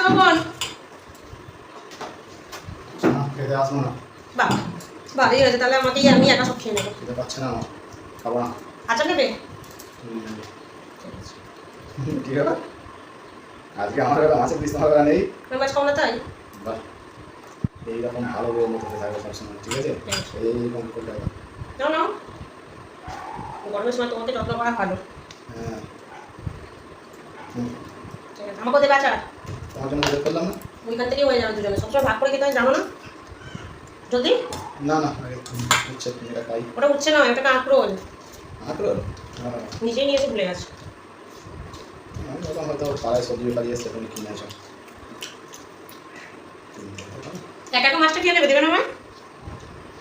আসবে কখন খেতে আসব না। বাহ ভালোই হয়েছে তাহলে আমাকেই আমি একা সব খেয়ে নেব। খেতে পাচ্ছে না আমার খাব না। আচ্ছা নেবে হুম। কি হবে আজকে আমার মাছের পিস তোমার নেই। মাছ খাব তাই? বাহ এইরকম ভালো বউর মতো থাকবে সবসময় ঠিক আছে? এইরকম করতে হবে নাও নাও। গরমের সময় তোমাকে যত্ন করা ভালো। হ্যাঁ। ঠিক আছে আমাকে দেবে আচার? তোমার জন্য বের করলাম না। ওইখান থেকেই হয়ে যাবে দুজনে। সবসময় ভাগ করে খেতে হয় জানো না? জলদি না না আগে এটা খাই। ওটা না এটা হ্যাঁ। নিজেই নিয়ে এসে ভুলে গেছে। হয়তো পাড়ায় সবজি বেপারি এসছে তুমি কিনে আসো। একা একা মাছটা খেয়ে নেবে দেবে না আমায়?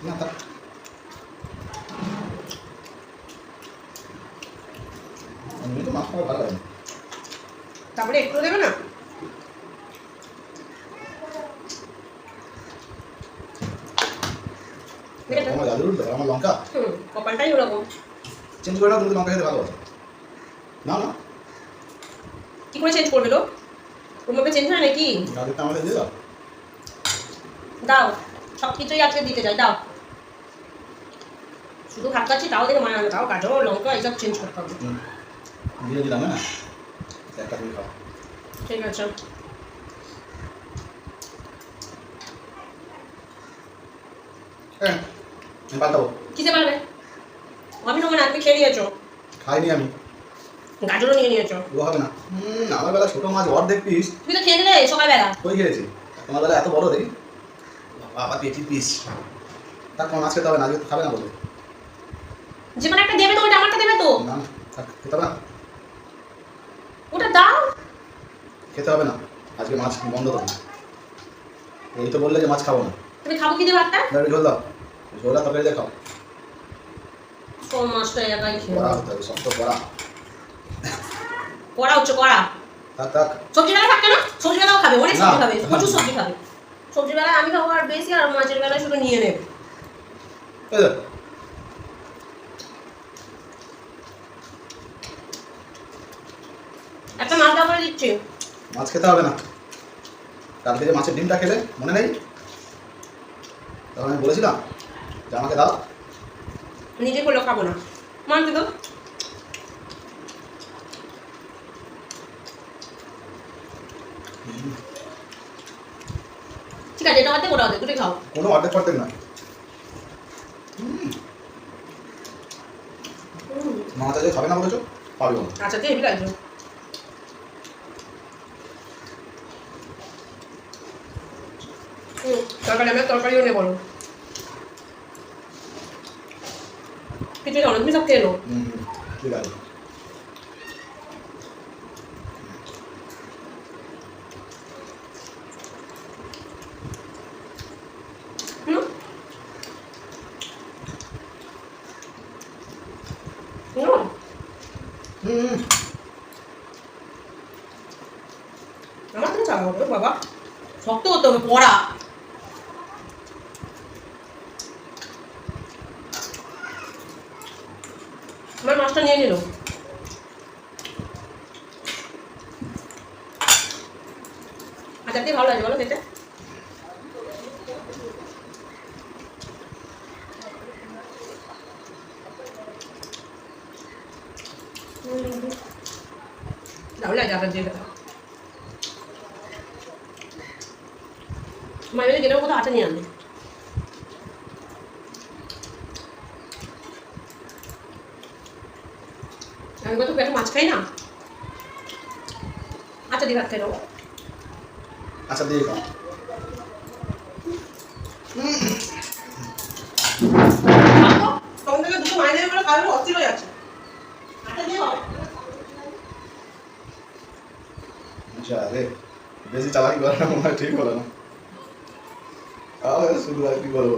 না থাক। এমনি তো মাছ খাওয়া ভালো না। তারপরে একটু দেবে না? আমার আমার লঙ্কা। কপালটাই ওরকম। চেঞ্জ করে দাও তুমি লঙ্কা খেতে ভালোবাসো। না না। কি করে চেঞ্জ করবে লোক? তোমাকে চেঞ্জ হয় নাকি? গাজরটা আমাকে দিয়ে দাও। দাও সব কিছুই আজকে দিতে চাই দাও। শুধু ভাত খাচ্ছি তাও দেখে হবে তাও গাজর লঙ্কা এইসব চেঞ্জ করতে হবে। দিয়ে দিলাম হ্যাঁ। একটা তুমি খাও। ঠিক আছে। হ্যাঁ। পাল্টাবো কিসে পারবে? আমি নেব না তুমি খেয়ে নিয়েছো? খাইনি আমি। গাজরও নিয়ে নিয়েছো? ও হবে না। হুম আমার বেলা ছোটো মাছ অর্ধেক পিস। তুমি তো খেয়ে নিলে সকালবেলা। কই খেয়েছি। তোমার বেলা এত বড় দেখি বাবা পেটি পিস। তার কোনো মাছ খেতে হবে না আজকে তো খাবে না বলবে যে মানে একটা দেবে তো ওটা আমারটা দেবে তো। না খেতে হবে না। ওটা দাও। খেতে হবে না। আজকে মাছ বন্ধ তো। এই তো বললে যে মাছ খাব না। তুমি খাব কি দেবে একটা ঝোল দাও। ঝোলা তরকারি দিয়ে খাও মাছটা একাই খেয়ে কড়া হতে হবে শক্ত কড়া করা হচ্ছে করা থাক থাক। সবজি বেলা থাকবে না সবজি বেলাও খাবে অনেক সবজি খাবে প্রচুর সবজি খাবে। সবজি বেলা আমি খাব আর বেশি আর মাছের বেলায় শুধু নিয়ে নেবে। একটা মাছ দাও করে দিচ্ছি। মাছ খেতে হবে না। কালকে যে মাছের ডিমটা খেলে মনে নেই? তখন আমি বলেছিলাম আমাকে দাও। নিজে করলেও খাব না। মানতে তো ঠিক আছে এটা অর্ধেক ওটা অর্ধেক দুটোই খাও। কোনো অর্ধেক ফর্ধেক না। মাছ আজকে খাবে না বলেছ? পাবে না। আচ্ছা তুই হেবি লাগছো তরকারি আমরা তরকারিও নেব না। কিছু খাও না তুমি সব খেয়ে নাও হুম, ঠিক আছে হুম? হুম, হুম আমার তো চাওয়া হবে বাবা শক্ত হতে হবে পড়া আমার মাছটা নিয়ে নিল আচ্ছা কি ভালো লাগে বলো খেতে দারুণ লাগে আচার দিয়ে মায়ের বাড়ি কোথাও আটা নিয়ে আনবে আমি কত পেটে মাছ খাই না? আচ্ছা দি ভাত খাই নেব আচ্ছা দিয়ে খাও। তখন থেকে দুটো মাইনে করে কারণ অস্থির হয়ে যাচ্ছে। আচ্ছা দিয়ে খাও। আচ্ছা রে বেশি চালাকি করে না ঠিক হলো না। শুধু আর কি করব